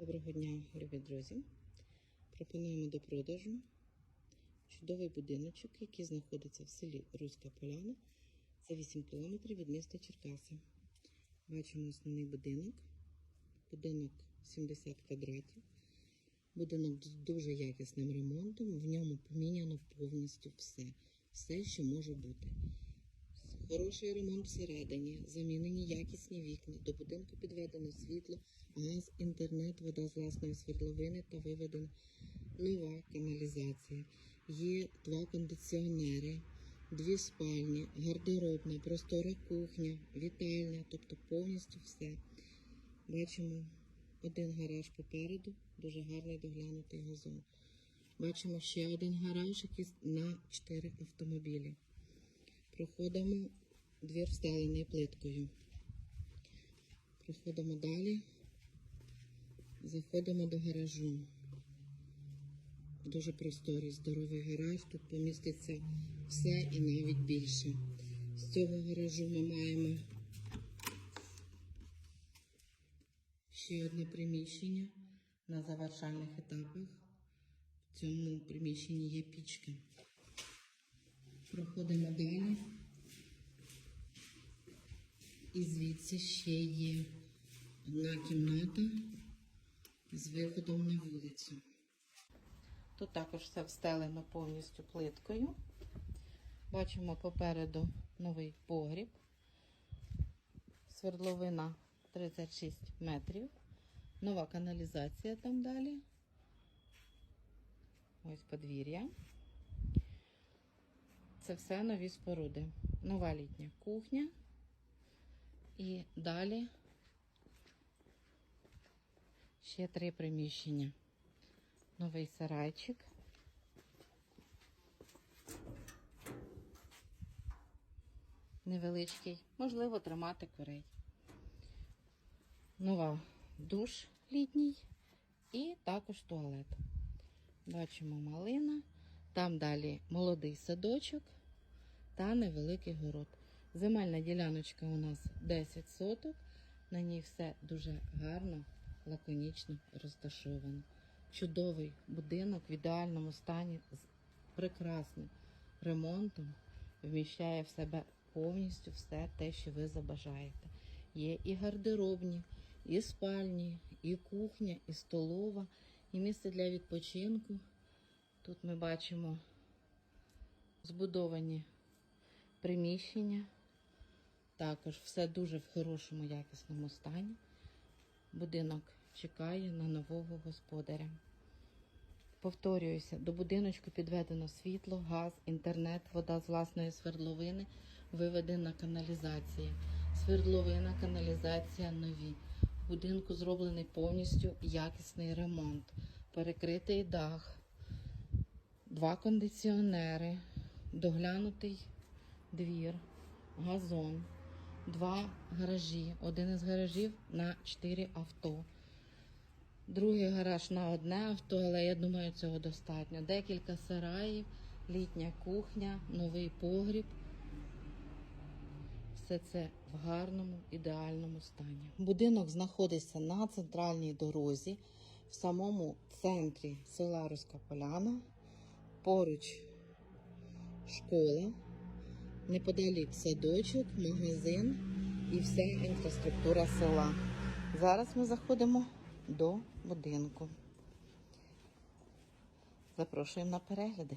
Доброго дня, любі друзі. Пропонуємо до продажу чудовий будиночок, який знаходиться в селі Руська Поляна за 8 кілометрів від міста Черкаси. Бачимо основний будинок. Будинок 70 квадратів. Будинок з дуже якісним ремонтом. В ньому поміняно повністю все. Все, що може бути. Хороший ремонт всередині, замінені якісні вікна, до будинку підведено світло, газ, інтернет, вода з власної свердловини та виведена нова каналізація. Є два кондиціонери, дві спальні, гардеробна, простора кухня, вітальня, тобто повністю все. Бачимо один гараж попереду, дуже гарний доглянутий газон. Бачимо ще один гараж, який на 4 автомобілі. Проходимо двір встелений плиткою. Проходимо далі. Заходимо до гаражу. Дуже просторий, здоровий гараж. Тут поміститься все і навіть більше. З цього гаражу ми маємо ще одне приміщення на завершальних етапах. В цьому приміщенні є пічка. Проходимо далі. І звідси ще є одна кімната з виходом на вулицю. Тут також все встелено повністю плиткою. Бачимо попереду новий погріб. Свердловина 36 метрів. Нова каналізація там далі. Ось подвір'я. Це все нові споруди. Нова літня кухня. І далі ще три приміщення. Новий сарайчик. Невеличкий, можливо, тримати курей. Нова душ літній і також туалет. Бачимо малина. Там далі молодий садочок та невеликий город. Земельна діляночка у нас 10 соток. На ній все дуже гарно, лаконічно розташовано. Чудовий будинок в ідеальному стані з прекрасним ремонтом. Вміщає в себе повністю все те, що ви забажаєте. Є і гардеробні, і спальні, і кухня, і столова, і місце для відпочинку. Тут ми бачимо збудовані приміщення. Також все дуже в хорошому якісному стані. Будинок чекає на нового господаря. Повторююся, до будиночку підведено світло, газ, інтернет, вода з власної свердловини, виведена каналізація. Свердловина, каналізація нові. В будинку зроблений повністю якісний ремонт, перекритий дах, два кондиціонери, доглянутий двір, газон, два гаражі. Один із гаражів на 4 авто. Другий гараж на одне авто, але я думаю, цього достатньо. Декілька сараїв, літня кухня, новий погріб. Все це в гарному, ідеальному стані. Будинок знаходиться на центральній дорозі, в самому центрі села Руська Поляна. Поруч школа, неподалік садочок, магазин і вся інфраструктура села. Зараз ми заходимо до будинку. Запрошуємо на перегляди.